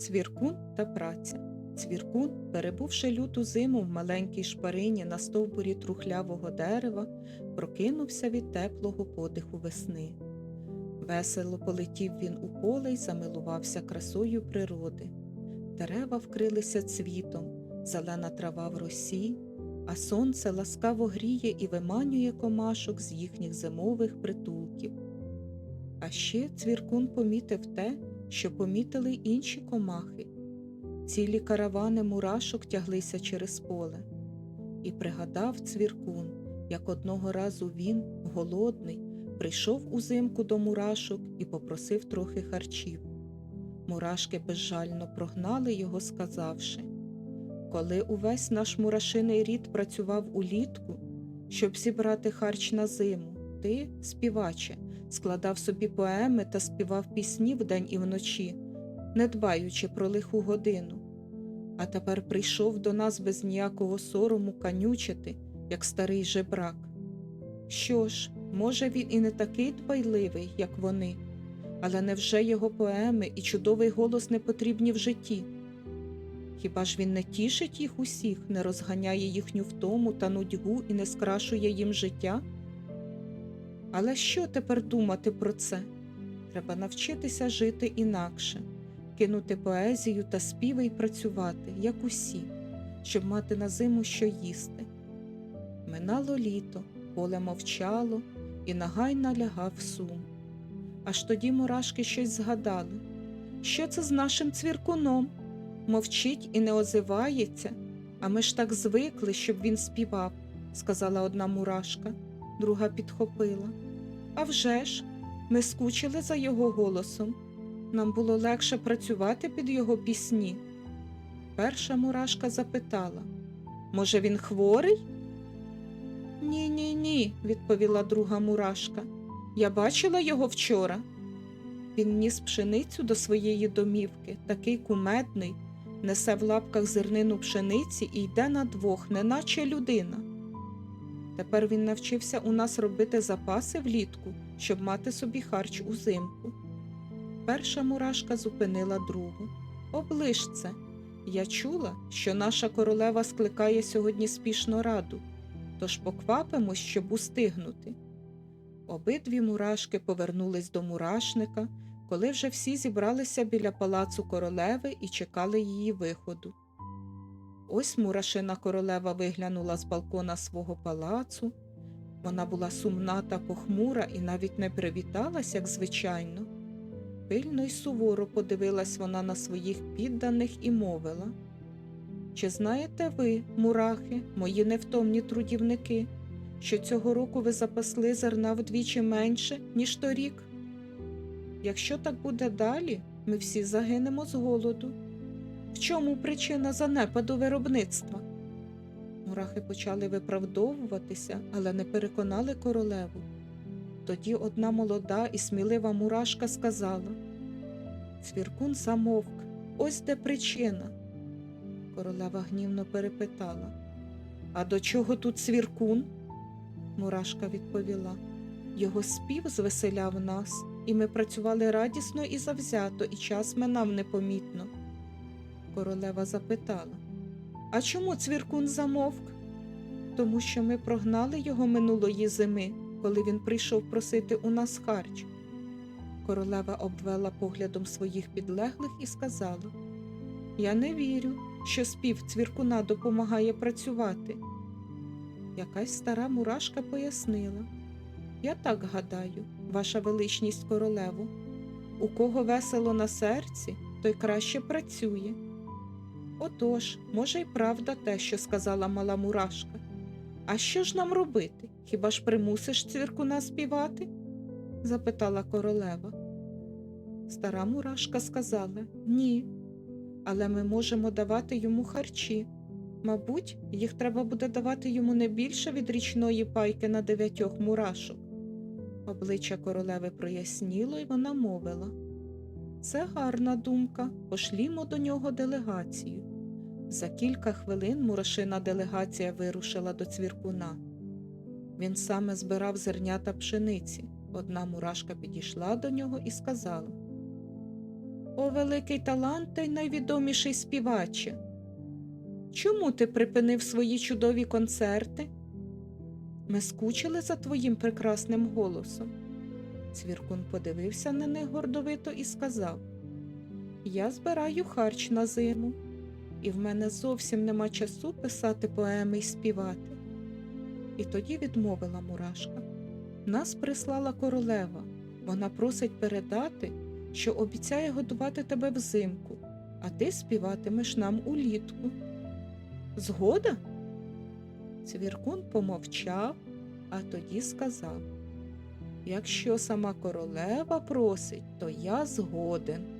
Цвіркун та праця. Цвіркун, перебувши люту зиму в маленькій шпарині на стовбурі трухлявого дерева, прокинувся від теплого подиху весни. Весело полетів він у поле й замилувався красою природи. Дерева вкрилися цвітом, зелена трава в росі, а сонце ласкаво гріє і виманює комашок з їхніх зимових притулків. А ще цвіркун помітив те, що помітили інші комахи. Цілі каравани мурашок тяглися через поле. І пригадав цвіркун, як одного разу він, голодний, прийшов узимку до мурашок і попросив трохи харчів. Мурашки безжально прогнали його, сказавши Коли увесь наш мурашиний рід працював улітку, щоб зібрати харч на зиму, ти, співаче, складав собі поеми та співав пісні вдень і вночі, не дбаючи про лиху годину. А тепер прийшов до нас без ніякого сорому канючити, як старий жебрак. Що ж, може, він і не такий дбайливий, як вони, але невже його поеми і чудовий голос не потрібні в житті? Хіба ж він не тішить їх усіх, не розганяє їхню втому та нудьгу і не скрашує їм життя? Але що тепер думати про це? Треба навчитися жити інакше, кинути поезію та співи й працювати, як усі, щоб мати на зиму що їсти. Минало літо, поле мовчало, і нагай налягав сум. Аж тоді мурашки щось згадали. Що це з нашим цвіркуном? Мовчить і не озивається, а ми ж так звикли, щоб він співав, сказала одна мурашка, друга підхопила. «А вже ж, ми скучили за його голосом. Нам було легше працювати під його пісні. Перша мурашка запитала Може, він хворий? Ні, ні, ні, відповіла друга мурашка. Я бачила його вчора. Він ніс пшеницю до своєї домівки, такий кумедний, несе в лапках зернину пшениці і йде на двох, неначе людина. Тепер він навчився у нас робити запаси влітку, щоб мати собі харч узимку. Перша мурашка зупинила другу. Оближ це. Я чула, що наша королева скликає сьогодні спішно раду, тож поквапимось, щоб устигнути. Обидві мурашки повернулись до мурашника, коли вже всі зібралися біля палацу королеви і чекали її виходу. Ось мурашина королева виглянула з балкона свого палацу. Вона була сумна та похмура і навіть не привіталась, як звичайно. Пильно й суворо подивилась вона на своїх підданих і мовила Чи знаєте ви, мурахи, мої невтомні трудівники, що цього року ви запасли зерна вдвічі менше, ніж торік? Якщо так буде далі, ми всі загинемо з голоду. Чому причина занепаду виробництва? Мурахи почали виправдовуватися, але не переконали королеву. Тоді одна молода і смілива мурашка сказала Цвіркун замовк, ось де причина. Королева гнівно перепитала А до чого тут цвіркун? Мурашка відповіла Його спів звеселяв нас, і ми працювали радісно і завзято, і час минав непомітно. Королева запитала А чому цвіркун замовк? Тому що ми прогнали його минулої зими, коли він прийшов просити у нас харч. Королева обвела поглядом своїх підлеглих і сказала Я не вірю, що спів цвіркуна допомагає працювати. Якась стара мурашка пояснила Я так гадаю, ваша величність королеву. У кого весело на серці, той краще працює. Отож, може, й правда те, що сказала мала мурашка. А що ж нам робити? Хіба ж примусиш цвіркуна співати? запитала королева. Стара мурашка сказала ні, але ми можемо давати йому харчі. Мабуть, їх треба буде давати йому не більше від річної пайки на дев'ятьох мурашок. Обличчя королеви проясніло, і вона мовила Це гарна думка, пошлімо до нього делегацію. За кілька хвилин мурашина делегація вирушила до цвіркуна. Він саме збирав зернята пшениці. Одна мурашка підійшла до нього і сказала О, великий талант та й найвідоміший співаче. Чому ти припинив свої чудові концерти? Ми скучили за твоїм прекрасним голосом. Цвіркун подивився на них гордовито і сказав Я збираю харч на зиму, і в мене зовсім нема часу писати поеми й співати. І тоді відмовила мурашка. Нас прислала королева. Вона просить передати, що обіцяє годувати тебе взимку, а ти співатимеш нам улітку. Згода? Цвіркун помовчав, а тоді сказав Якщо сама королева просить, то я згоден.